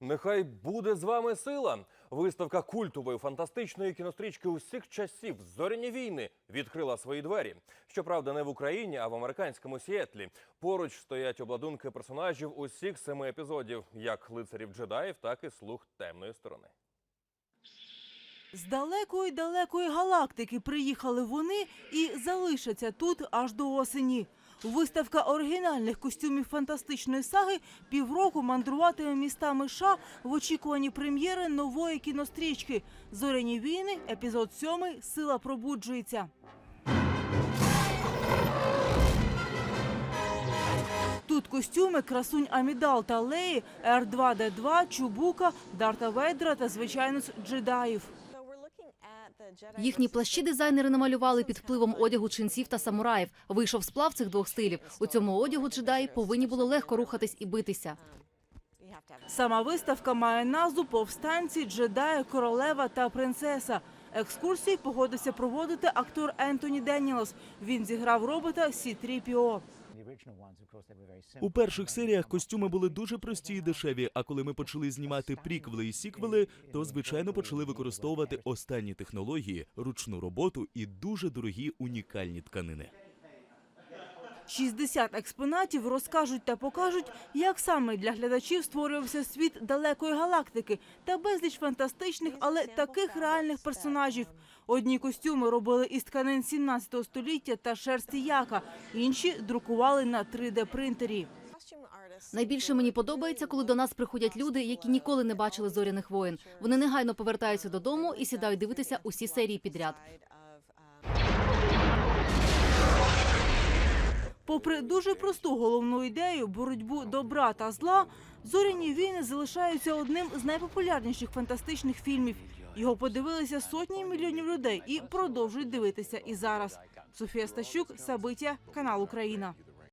Нехай буде з вами сила. Виставка культової фантастичної кінострічки усіх часів зоряні війни відкрила свої двері. Щоправда, не в Україні, а в американському Сіетлі. Поруч стоять обладунки персонажів усіх семи епізодів, як лицарів джедаїв, так і слуг темної сторони. З далекої далекої галактики приїхали вони і залишаться тут аж до осені. Виставка оригінальних костюмів фантастичної саги півроку мандруватиме містами США в очікуванні прем'єри нової кінострічки Зоряні війни, епізод 7 Сила пробуджується. Тут костюми красунь Амідал та Леї, Р2Д2, Чубука, Дарта Вейдера та звичайно джедаїв. Їхні плащі дизайнери намалювали під впливом одягу ченців та самураїв. Вийшов сплав цих двох стилів. У цьому одягу джедаї повинні були легко рухатись і битися. Сама виставка має назву Повстанці, джедаї, королева та принцеса. Екскурсії погодився проводити актор Ентоні Деніелс. Він зіграв робота C-3PO. У перших серіях костюми були дуже прості і дешеві. А коли ми почали знімати пріквели і сіквели, то звичайно почали використовувати останні технології, ручну роботу і дуже дорогі унікальні тканини. 60 експонатів розкажуть та покажуть, як саме для глядачів створювався світ далекої галактики та безліч фантастичних, але таких реальних персонажів. Одні костюми робили із тканин 17 століття та шерсті яка, інші друкували на 3D-принтері. Найбільше мені подобається, коли до нас приходять люди, які ніколи не бачили зоряних воїн. Вони негайно повертаються додому і сідають дивитися усі серії підряд. Попри дуже просту головну ідею боротьбу добра та зла, зоряні війни залишаються одним з найпопулярніших фантастичних фільмів. Його подивилися сотні мільйонів людей і продовжують дивитися і зараз. Софія Стащук, Сабиття, канал Україна.